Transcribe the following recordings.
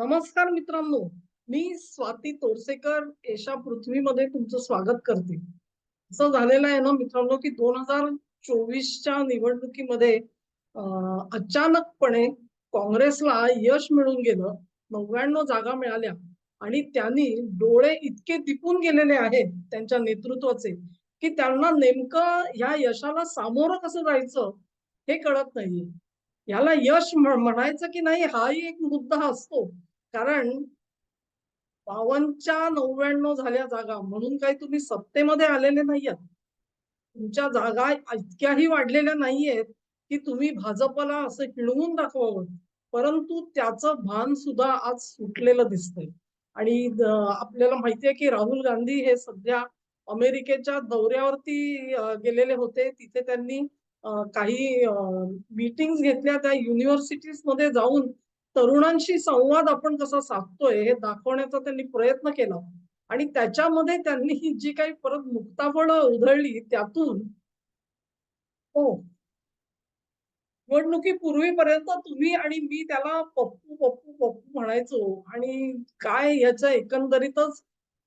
नमस्कार मित्रांनो मी स्वाती तोरसेकर एशा पृथ्वीमध्ये तुमचं स्वागत करते. असं झालेलं आहे ना मित्रांनो की दोन हजार चोवीसच्या निवडणुकीमध्ये अचानकपणे काँग्रेसला यश मिळून गेलं नव्याण्णव जागा मिळाल्या आणि त्यांनी डोळे इतके दिपून गेलेले आहेत त्यांच्या नेतृत्वाचे की त्यांना नेमकं ह्या यशाला सामोरं कसं जायचं हे कळत नाहीये. याला यश म्हणायचं की नाही हाही एक मुद्दा असतो. कारण बावनच्या नव्याण्णव झाल्या जागा म्हणून काही तुम्ही सत्तेमध्ये आलेले नाहीयेत. तुमच्या जागा इतक्याही वाढलेल्या नाहीयेत की तुम्ही भाजपला असं हिणवून दाखवावं. परंतु त्याचं भान सुद्धा आज सुटलेलं दिसतंय. आणि आपल्याला आपल्याला माहितीये की राहुल गांधी हे सध्या अमेरिकेच्या दौऱ्यावरती गेलेले होते. तिथे त्यांनी काही मीटिंग घेतल्या त्या युनिव्हर्सिटीजमध्ये जाऊन तरुणांशी संवाद आपण कसा साधतोय हे दाखवण्याचा त्यांनी प्रयत्न केला. आणि त्याच्यामध्ये त्यांनी ही जी काही परत मुक्ताफळ उधळली त्यातून हो. निवडणुकीपूर्वीपर्यंत तुम्ही आणि मी त्याला पप्पू पप्पू पप्पू म्हणायचो. आणि काय याचं एकंदरीतच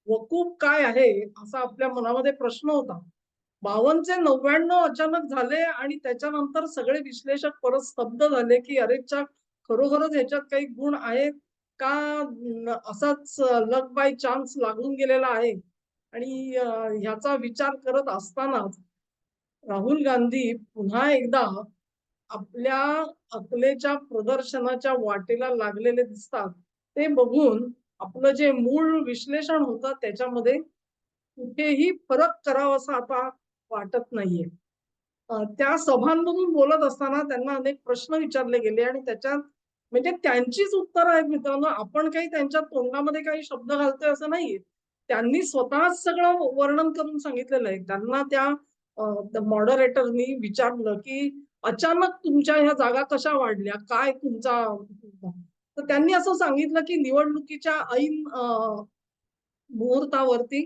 वकूब काय आहे असा आपल्या मनामध्ये प्रश्न होता. बावनचे नव्याण्णव अचानक झाले आणि त्याच्यानंतर सगळे विश्लेषक परत स्तब्ध झाले की अरेच्या खरोखरच ह्याच्यात काही गुण आहेत का? असाच लक बाय चान्स लागून गेलेला आहे. आणि ह्याचा विचार करत असतानाच राहुल गांधी पुन्हा एकदा आपल्या अकलेच्या प्रदर्शनाच्या वाटेला लागलेले दिसतात. ते बघून आपलं जे मूळ विश्लेषण होतं त्याच्यामध्ये कुठेही फरक करावासा आता वाटत नाहीये. त्या सभांमधून बोलत असताना त्यांना अनेक प्रश्न विचारले गेले आणि त्याच्यात म्हणजे त्यांचीच उत्तरं आहेत मित्रांनो. आपण काही त्यांच्या तोंडामध्ये काही शब्द घालतोय असं नाहीये. त्यांनी स्वतःच सगळं वर्णन करून सांगितलेलं आहे. त्यांना त्या मॉडरेटरनी विचारलं की अचानक तुमच्या ह्या जागा कशा वाढल्या? काय तुमचा तर त्यांनी असं सांगितलं की निवडणुकीच्या ऐन मुहूर्तावरती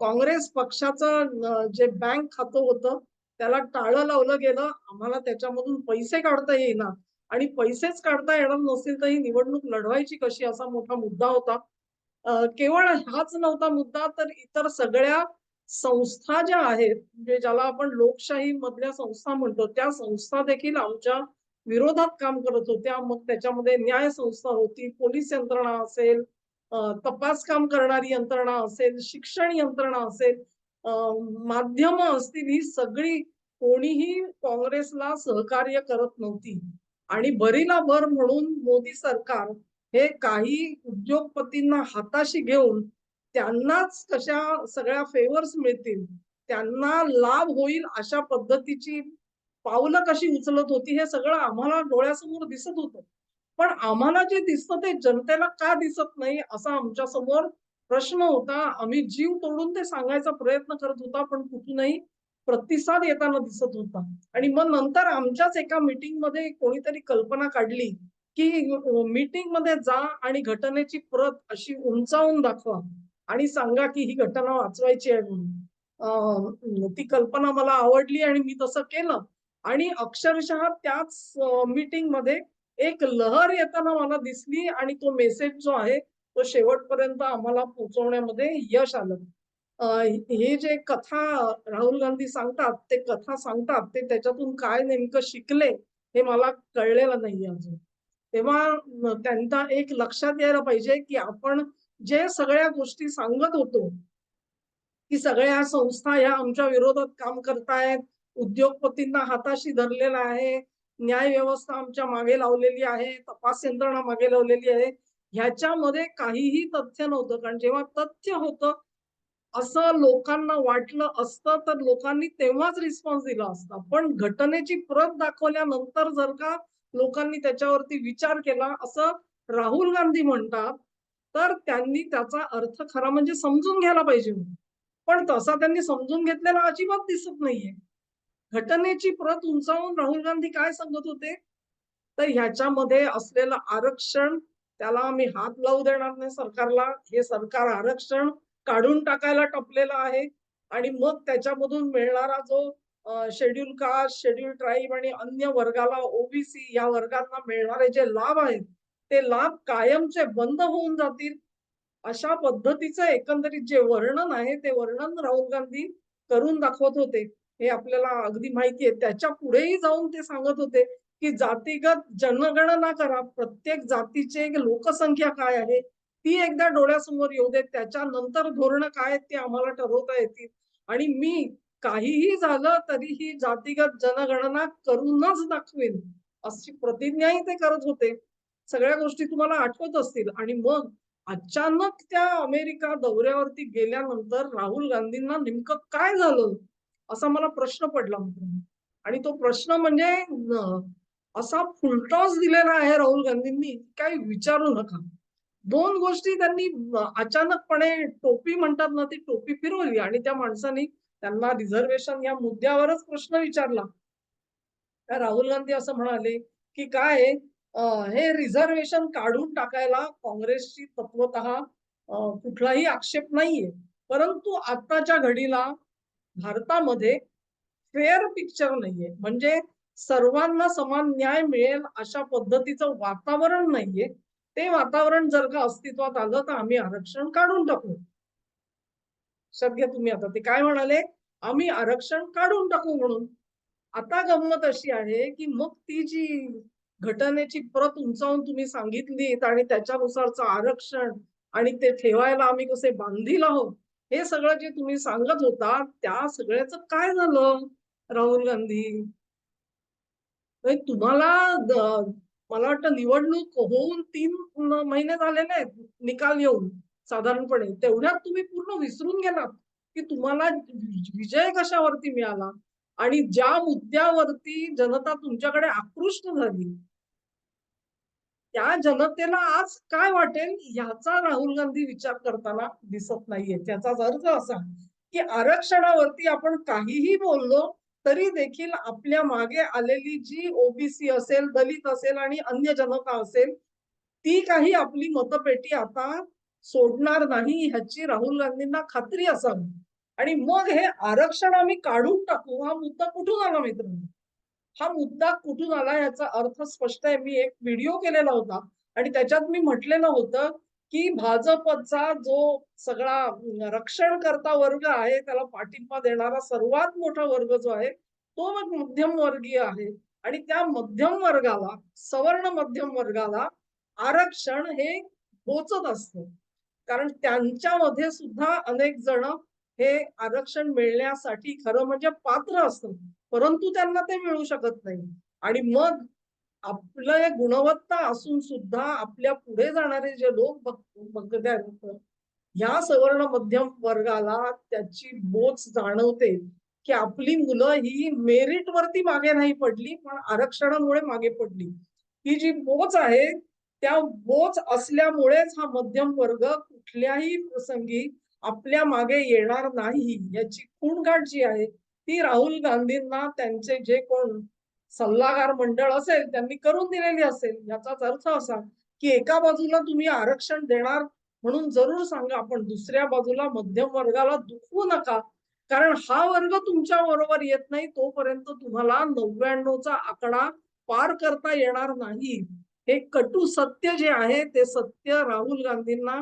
काँग्रेस पक्षाचं जे बँक खातं होतं त्याला टाळं लावलं गेलं आम्हाला त्याच्यामधून पैसे काढता येईना. आणि पैसेच काढता येणार नसेल तर ही निवडणूक लढवायची कशी असा मोठा मुद्दा होता. केवळ हाच नव्हता मुद्दा तर इतर सगळ्या संस्था ज्या आहेत म्हणजे ज्याला आपण लोकशाही मधल्या संस्था म्हणतो त्या संस्था देखील आमच्या विरोधात काम करत होत्या. मग त्याच्यामध्ये न्याय संस्था होती पोलीस यंत्रणा असेल तपास काम करणारी यंत्रणा असेल शिक्षण यंत्रणा असेल माध्यम असतील ही सगळी कोणीही काँग्रेसला सहकार्य करत नव्हती. आणि बरीला भर म्हणून मोदी सरकार हे काही उद्योगपतींना हाताशी घेऊन त्यांनाच कशा सगळ्या फेवर्स मिळतील त्यांना लाभ होईल अशा पद्धतीची पावलं कशी उचलत होती हे सगळं आम्हाला डोळ्यासमोर दिसत होतं. पण आम्हाला जे दिसतं ते जनतेला का दिसत नाही असा आमच्यासमोर प्रश्न होता आम्ही जीव तोडून ते सांगायचा प्रयत्न करत होता पण कुठूनही प्रतिसाद येताना दिसत होता. आणि मग नंतर आमच्याच एका मीटिंगमध्ये कोणीतरी कल्पना काढली की मीटिंगमध्ये जा आणि घटनेची प्रत अशी उंचावून दाखवा आणि सांगा की ही घटना वाचवायची आहे म्हणून. ती कल्पना मला आवडली आणि मी तसं केलं. आणि अक्षरशः त्याच मीटिंगमध्ये एक लहर येताना मला दिसली आणि तो मेसेज जो आहे तो शेवटपर्यंत आम्हाला पोहोचवण्यामध्ये यश आलं. हे जे कथा राहुल गांधी सांगतात ते कथा सांगतात ते त्याच्यातून काय नेमकं शिकले हे मला कळलेलं नाही अजून. तेव्हा त्यांना एक लक्षात यायला पाहिजे की आपण जे सगळ्या गोष्टी सांगत होतो की सगळ्या संस्था ह्या आमच्या विरोधात काम करतायत उद्योगपतींना हाताशी धरलेला आहे न्याय व्यवस्था आमच्या मागे लावलेली आहे तपास यंत्रणा मागे लावलेली आहे ह्याच्यामध्ये काहीही तथ्य नव्हतं. कारण जेव्हा तथ्य होतं असं लोकांना वाटलं असतं तर लोकांनी तेव्हाच रिस्पॉन्स दिला असता. पण घटनेची प्रत दाखवल्यानंतर जर का लोकांनी त्याच्यावरती विचार केला असं राहुल गांधी म्हणतात तर त्यांनी त्याचा अर्थ खरा म्हणजे समजून घ्यायला पाहिजे पण तसा त्यांनी समजून घेतलेला अजिबात दिसत नाहीये. घटनेची प्रत उंचावून राहुल गांधी काय सांगत होते? तर ह्याच्यामध्ये असलेलं आरक्षण त्याला आम्ही हात लावू देणार नाही सरकारला. हे सरकार आरक्षण काढून टाकायला टपलेलं आहे. आणि मग त्याच्यामधून मिळणारा जो शेड्यूल कास्ट शेड्यूल ट्राईब आणि अन्य वर्गाला ओबीसी या वर्गांना मिळणारे जे लाभ आहेत ते लाभ कायमचे बंद होऊन जातील. अशा पद्धतीचं एकंदरीत जे वर्णन आहे ते वर्णन राहुल गांधी करून दाखवत होते. हे आपल्याला अगदी माहिती आहे. त्याच्या पुढेही जाऊन ते सांगत होते. की जातीगत जनगणना करा. प्रत्येक जातीचे लोकसंख्या काय आहे? ती एकदा डोळ्यासमोर येऊ दे. त्याच्यानंतर धोरण काय आहेत ते आम्हाला ठरवता येतील. आणि मी काहीही झालं तरी ही जातीगत जनगणना करूनच दाखवेन अशी प्रतिज्ञाही ते करत होते. सगळ्या गोष्टी तुम्हाला आठवत असतील. आणि मग अचानक त्या अमेरिका दौऱ्यावरती गेल्यानंतर राहुल गांधींना नेमकं काय झालं? असा मला प्रश्न पडला आणि तो प्रश्न म्हणजे असा फुलटॉस दिलेला आहे राहुल गांधींनी काही विचारू नका. दोन गोष्टी त्यांनी अचानकपणे टोपी म्हणतात ना ती टोपी फिरवली आणि त्या माणसाने त्यांना रिझर्वेशन या मुद्द्यावरच प्रश्न विचारला. त्या राहुल गांधी असं म्हणाले की काय हे रिझर्वेशन काढून टाकायला काँग्रेसची तत्वत कुठलाही आक्षेप नाहीये. परंतु आताच्या घडीला भारतामध्ये फेअर पिक्चर नाहीये. म्हणजे सर्वांना समान न्याय मिळेल अशा पद्धतीचं वातावरण नाहीये. ते वातावरण जर का अस्तित्वात आलं तर आम्ही आरक्षण काढून टाकू. सध्या तुम्ही आता ते काय म्हणाले? आम्ही आरक्षण काढून टाकू म्हणून. आता गंमत अशी आहे की मग ती जी घटनेची प्रत उंचावून तुम्ही सांगितलीत आणि त्याच्यानुसारचं आरक्षण आणि ते ठेवायला आम्ही कसे बांधील आहोत हे सगळं जे तुम्ही सांगत होता त्या सगळ्याचं काय झालं? राहुल गांधी तुम्हाला मला वाटतं निवडणूक होऊन तीन महिने झालेले आहेत निकाल येऊन साधारणपणे. तेवढ्यात तुम्ही पूर्ण विसरून गेलात की तुम्हाला विजय कशावरती मिळाला? आणि ज्या मुद्द्यावरती जनता तुमच्याकडे आकृष्ट झाली त्या जनतेला आज काय वाटेल याचा राहुल गांधी विचार करताना दिसत नाहीये. त्याचाच अर्थ असा की आरक्षणावरती आपण काहीही बोललो तरी देखील आपल्या मागे आलेली जी ओबीसी असेल दलित असेल आणि अन्य जनता असेल ती काही आपली मतपेटी आता सोडणार नाही ह्याची राहुल गांधींना खात्री असावी. आणि मग हे आरक्षण आम्ही काढून टाकू हा मुद्दा कुठून आला मित्रांनो? हा मुद्दा कुठून आला याचा अर्थ स्पष्ट आहे. मी एक व्हिडिओ केलेला होता आणि त्याच्यात मी म्हटलेलं होतं की भाजपचा जो सगळा रक्षण करता वर्ग आहे त्याला पाठिंबा देणारा सर्वात मोठा वर्ग जो आहे तो मग मध्यम वर्गीय आहे. आणि त्या मध्यम वर्गाला सवर्ण मध्यम वर्गाला आरक्षण हे पोचत असत. कारण त्यांच्यामध्ये सुद्धा अनेक जण हे आरक्षण मिळण्यासाठी खरं म्हणजे पात्र असतात. परंतु त्यांना ते मिळू शकत नाही. आणि मग आपलं गुणवत्ता असून सुद्धा आपल्या पुढे जाणारे जे लोक बघ ह्या सवर्ण मध्यम वर्गाला त्याची बोच जाणवते की आपली मुलं ही मेरिट वरती मागे नाही पडली पण आरक्षणामुळे मागे पडली. ही जी बोच आहे त्या बोच असल्यामुळेच हा मध्यम वर्ग कुठल्याही प्रसंगी आपल्या मागे येणार नाही. याची खूणगाठ जी आहे ती राहुल गांधींना त्यांचे जे कोण सल्लागार मंडळ असेल त्यांनी करून दिलेली असेल याचाच अर्थ असा की एका बाजूला तुम्ही आरक्षण देणार म्हणून जरूर सांगा पण दुसऱ्या बाजूला मध्यम वर्गाला दुखवू नका. कारण हा वर्ग तुमच्या बरोबर येत नाही तोपर्यंत तुम्हाला नव्याण्णवचा आकडा पार करता येणार नाही. हे कटू सत्य जे आहे ते सत्य राहुल गांधींना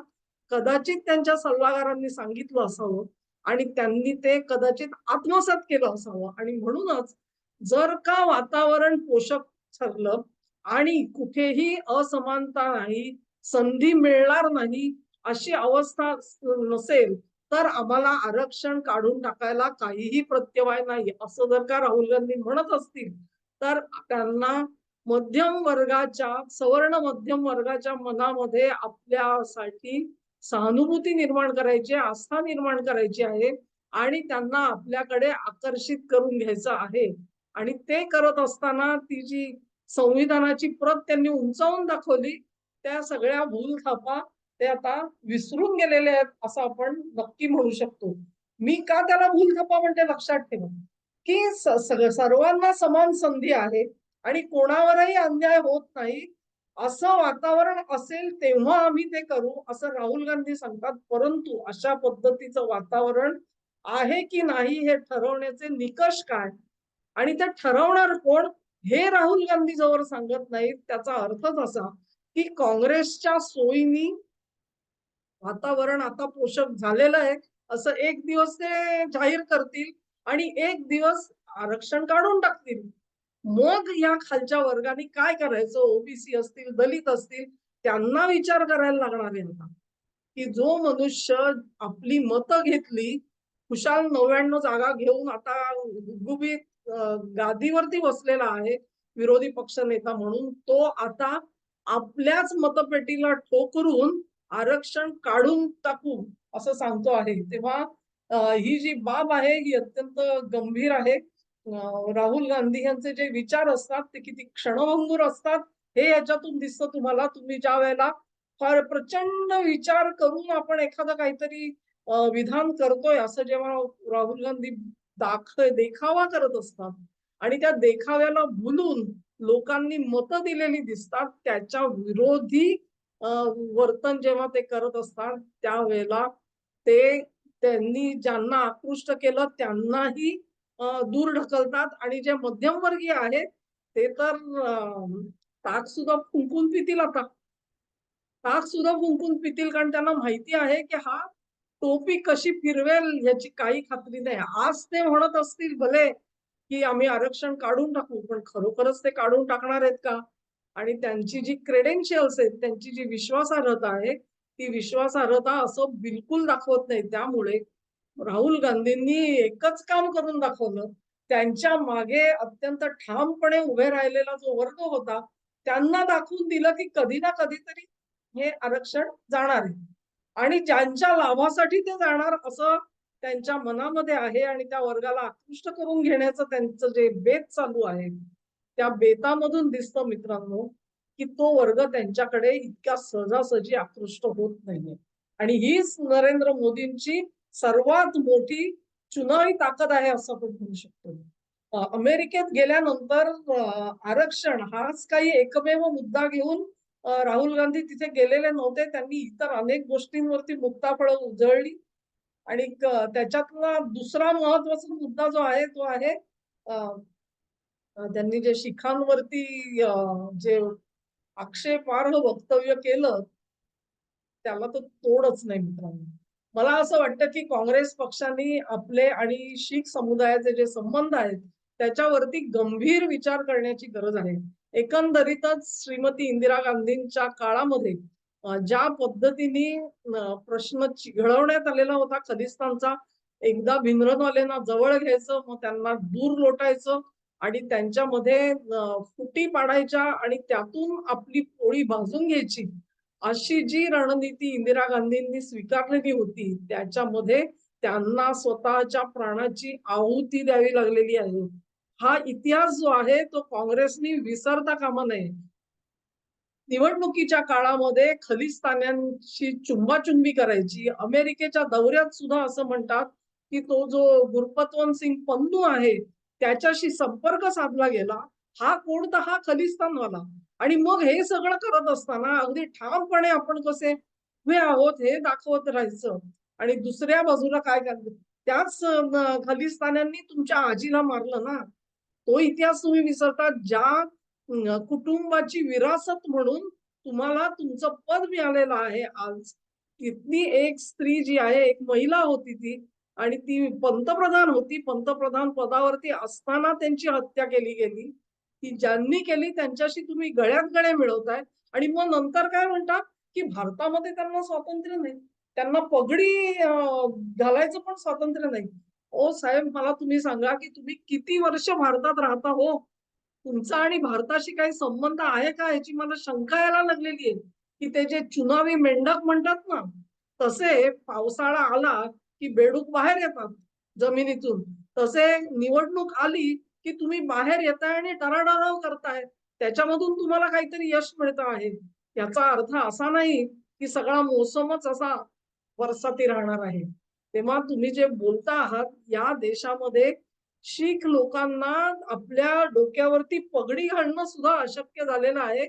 कदाचित त्यांच्या सल्लागारांनी सांगितलं असावं आणि त्यांनी ते कदाचित आत्मसात केलं असावं. आणि म्हणूनच जर का वातावरण पोषक ठरलं आणि कुठेही असमानता नाही संधी मिळणार नाही अशी अवस्था नसेल तर आम्हाला आरक्षण काढून टाकायला काहीही प्रत्यवाय नाही असं जर का राहुल गांधी म्हणत असतील तर त्यांना मध्यम वर्गाच्या सवर्ण मध्यम वर्गाच्या मनामध्ये आपल्यासाठी सहानुभूती निर्माण करायची आस्था निर्माण करायची आहे आणि त्यांना आपल्याकडे आकर्षित करून घ्यायचं आहे. आणि ते करत असताना ती जी संविधानाची प्रत त्यांनी उंचावून दाखवली त्या सगळ्या भूलथापा ते आता विसरून गेलेले आहेत असं आपण नक्की म्हणू शकतो. मी का त्याला भूलथापा म्हणते लक्षात ठेवा की सर्वांना समान संधी आहे आणि कोणावरही अन्याय होत नाही असं वातावरण असेल तेव्हा आम्ही ते करू असं राहुल गांधी सांगतात. परंतु अशा पद्धतीचं वातावरण आहे की नाही हे ठरवण्याचे निकष काय? आणि ते ठरवणार कोण हे राहुल गांधी जवळ सांगत नाहीत. त्याचा अर्थच असा की काँग्रेसच्या सोयीनी वातावरण आता पोषक झालेलं आहे. असं एक दिवस ते जाहीर करतील आणि एक दिवस आरक्षण काढून टाकतील. मग या खालच्या वर्गाने काय करायचं? ओबीसी असतील दलित असतील त्यांना विचार करायला लागणार आहे आता की जो मनुष्य आपली मतं घेतली खुशाल नव्याण्णव जागा घेऊन आता गुबगुबीत गादीवरती बसलेला आहे विरोधी पक्ष नेता म्हणून तो आता आपल्याच मतपेटीला ठोकरून आरक्षण काढून टाकू असं सांगतो आहे. तेव्हा ही जी बाब आहे ही अत्यंत गंभीर आहे. राहुल गांधी यांचे जे विचार असतात ते किती क्षणभंगूर असतात हे याच्यातून दिसतं तुम्हाला. तुम्ही ज्या वेळेला फार प्रचंड विचार करून आपण एखादं काहीतरी विधान करतोय असं जेव्हा राहुल गांधी दाख देखावा करत असतात. आणि त्या देखाव्याला भुलून लोकांनी मतं दिलेली दिसतात. त्याच्या विरोधी वर्तन जेव्हा ते करत असतात त्यावेळेला ते त्यांनी ज्यांना आकृष्ट केलं त्यांनाही दूर ढकलतात. आणि जे मध्यमवर्गीय आहेत ते तर ताक सुद्धा फुंकून पितील आता. ताक सुद्धा फुंकून पितील कारण त्यांना माहिती आहे की हा टोपी कशी फिरवेल याची काही खात्री नाही. आज ते म्हणत असतील भले की आम्ही आरक्षण काढून टाकू पण खरोखरच ते काढून टाकणार आहेत का? आणि त्यांची जी क्रेडेन्शियल्स आहेत त्यांची जी विश्वासार्हता आहे ती विश्वासार्हता असं बिलकुल दाखवत नाही. त्यामुळे राहुल गांधींनी एकच काम करून दाखवलं. त्यांच्या मागे अत्यंत ठामपणे उभे राहिलेला जो वर्ग होता त्यांना दाखवून दिलं की कधी ना कधीतरी हे आरक्षण जाणार आहे. आणि ज्यांच्या लाभासाठी ते जाणार असं त्यांच्या मनामध्ये आहे आणि त्या वर्गाला आकृष्ट करून घेण्याचं त्यांचं जे बेत चालू आहे त्या बेतामधून दिसतं मित्रांनो की तो वर्ग त्यांच्याकडे इतक्या सहजासहजी आकृष्ट होत नाहीये. आणि हीच नरेंद्र मोदींची सर्वात मोठी चुनावी ताकद आहे असं आपण म्हणू शकतो. अमेरिकेत गेल्यानंतर आरक्षण हाच काही एकमेव मुद्दा घेऊन राहुल गांधी तिथे गेलेले नव्हते. त्यांनी इतर अनेक गोष्टींवरती मुक्ताफळं उजळली. आणि त्याच्यातला दुसरा महत्त्वाचा मुद्दा जो आहे तो आहे त्यांनी जे शिखांवरती जे आक्षेपार्ह वक्तव्य केलं त्याला तर तोडच नाही मित्रांनो. मला असं वाटतं की काँग्रेस पक्षाने आपले आणि शीख समुदायाचे जे संबंध आहेत त्याच्यावरती गंभीर विचार करण्याची गरज आहे. एकंदरीतच श्रीमती इंदिरा गांधींच्या काळामध्ये ज्या पद्धतीने प्रश्न घडवण्यात आलेला होता खलिस्तानचा एकदा भिमरनवालेंना जवळ घ्यायचं मग त्यांना दूर लोटायचं आणि त्यांच्यामध्ये फुटी पाडायच्या आणि त्यातून आपली पोळी भाजून घ्यायची अशी जी रणनीती इंदिरा गांधींनी स्वीकारलेली होती त्याच्यामध्ये त्यांना स्वतःच्या प्राणाची आहुती द्यावी लागलेली आहे. हा इतिहास जो आहे तो काँग्रेसनी विसरता कामा नये. निवडणुकीच्या काळामध्ये खलिस्तान्यांची चुंबाचुंबी करायची अमेरिकेच्या दौऱ्यात सुद्धा असं म्हणतात की तो जो गुरपतवंत सिंग पन्नू आहे त्याच्याशी संपर्क साधला गेला. हा कोण तर हा खलिस्तानवाला. आणि मग हे सगळं करत असताना अगदी ठामपणे आपण कसे उभे आहोत हे दाखवत राहायचं. आणि दुसऱ्या बाजूला काय करत त्याच खलिस्तान्यांनी तुमच्या आजीला मारलं ना? तो इतिहास तुम्ही विसरता. ज्या कुटुंबाची विरासत म्हणून तुम्हाला तुमचं पद मिळालेलं आहे आज. तिथली एक स्त्री जी आहे एक महिला होती ती आणि ती पंतप्रधान होती. पंतप्रधान पदावरती असताना त्यांची हत्या केली गेली. ती ज्यांनी केली त्यांच्याशी तुम्ही गळ्यात गळे मिळवताय. आणि मग नंतर काय म्हणतात की भारतामध्ये त्यांना स्वातंत्र्य नाही. त्यांना पगडी घालायचं पण स्वातंत्र्य नाही. ओ साहेब मला तुम्ही सांगा की तुम्ही किती वर्ष भारतात राहता हो? तुमचा आणि भारताशी काही संबंध आहे का? याची मला शंका यायला लागलेली आहे. की ते जे चुनावी मेंढक म्हणतात ना तसे पावसाळा आला की बेडूक बाहेर येतात जमिनीतून. तसे निवडणूक आली की तुम्ही बाहेर येताय आणि डराडराव करताय. त्याच्यामधून तुम्हाला काहीतरी यश मिळत आहे. याचा अर्थ असा नाही की सगळा मोसमच असा वर्षाती राहणार आहे. तेव्हा तुम्ही जे बोलता आहात या देशामध्ये शीख लोकांना आपल्या डोक्यावरती पगडी घालणं सुद्धा अशक्य झालेलं आहे.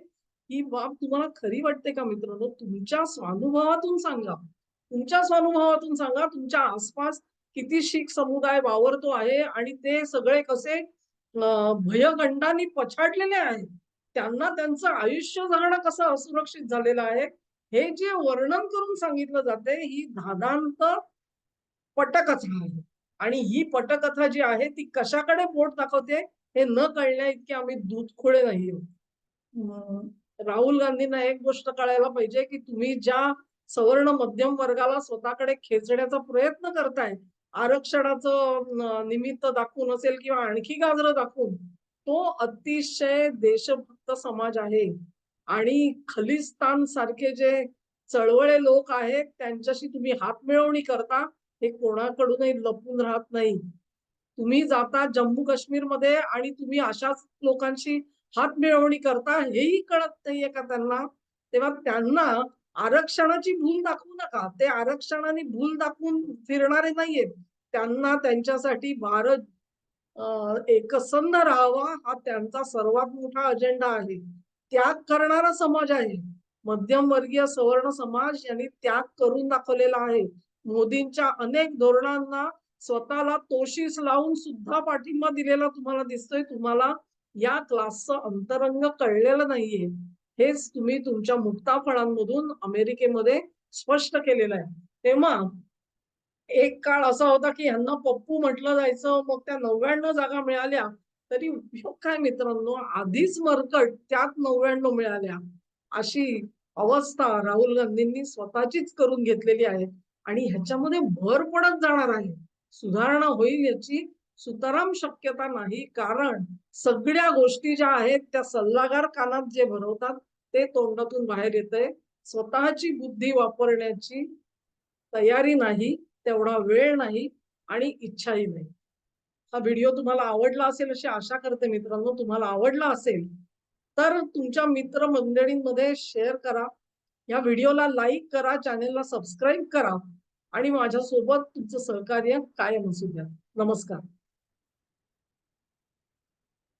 ही बाब तुम्हाला खरी वाटते का मित्रांनो? तुमच्या स्वानुभवातून सांगा. तुमच्या स्वानुभवातून सांगा तुमच्या आसपास किती शीख समुदाय वावरतो आहे आणि ते सगळे कसे भयगंडाने पछाडलेले आहेत. त्यांना त्यांचं आयुष्य जगणं कसं असुरक्षित झालेलं आहे हे जे वर्णन करून सांगितलं जाते ही धादांत पटकथा. आहे आणि ही पटकथा जी आहे ती कशाकडे बोट दाखवते हे न कळण्या इतके आम्ही दूधखोळे नाही राहुल गांधींना एक गोष्ट कळायला पाहिजे की तुम्ही ज्या सवर्ण मध्यम वर्गाला स्वतःकडे खेचण्याचा प्रयत्न करताय आरक्षणाचं निमित्त दाखवून असेल किंवा आणखी गाजरं दाखवून तो अतिशय देशभक्त समाज आहे. आणि खलिस्तान सारखे जे चळवळे लोक आहेत त्यांच्याशी तुम्ही हात मिळवणी करता हे कोणाकडूनही लपून राहत नाही. तुम्ही जाता जम्मू काश्मीरमध्ये आणि तुम्ही अशाच लोकांशी हात मिळवणी करता हेही कळत नाहीये का त्यांना? तेव्हा त्यांना आरक्षणाची भूल दाखवू नका. ते आरक्षणाने भूल दाखवून फिरणारे नाहीयेत. त्यांना त्यांच्यासाठी भारत एकसंध राहावा हा त्यांचा सर्वात मोठा अजेंडा आहे. त्याग करणारा समाज आहे. मध्यमवर्गीय सवर्ण समाज यांनी त्याग करून दाखवलेला आहे. मोदींच्या अनेक धोरणांना स्वतःला तोशीस लावून सुद्धा पाठिंबा दिलेला तुम्हाला दिसतोय. तुम्हाला या क्लासचं अंतरंग कळलेलं नाहीये. हेच तुम्ही तुमच्या मुक्ताफळांमधून अमेरिकेमध्ये स्पष्ट केलेलं आहे. तेव्हा एक काळ असा होता की यांना पप्पू म्हटलं जायचं मग त्या नव्याण्णव जागा मिळाल्या. तरी उपयोग काय मित्रांनो आधीच मरकट त्यात नव्याण्णव मिळाल्या. अशी अवस्था राहुल गांधींनी स्वतःचीच करून घेतलेली आहे. आणि ह्याच्यामध्ये भर पडत जाणार आहे. सुधारणा होईल याची सुताराम शक्यता नाही. कारण सगळ्या गोष्टी ज्या आहेत त्या सल्लागार कानात जे भरवतात ते तोंडातून बाहेर येतंय स्वतःची बुद्धी वापरण्याची तयारी नाही तेवढा वेळ नाही आणि इच्छाही नाही. हा व्हिडिओ तुम्हाला आवडला असेल अशी आशा करते मित्रांनो. तुम्हाला आवडला असेल तर तुमच्या मित्रमंडळींमध्ये शेअर करा. या व्हिडिओला लाईक करा चॅनेलला सबस्क्राईब करा आणि माझ्यासोबत तुमचं सहकार्य कायम असू द्या. नमस्कार.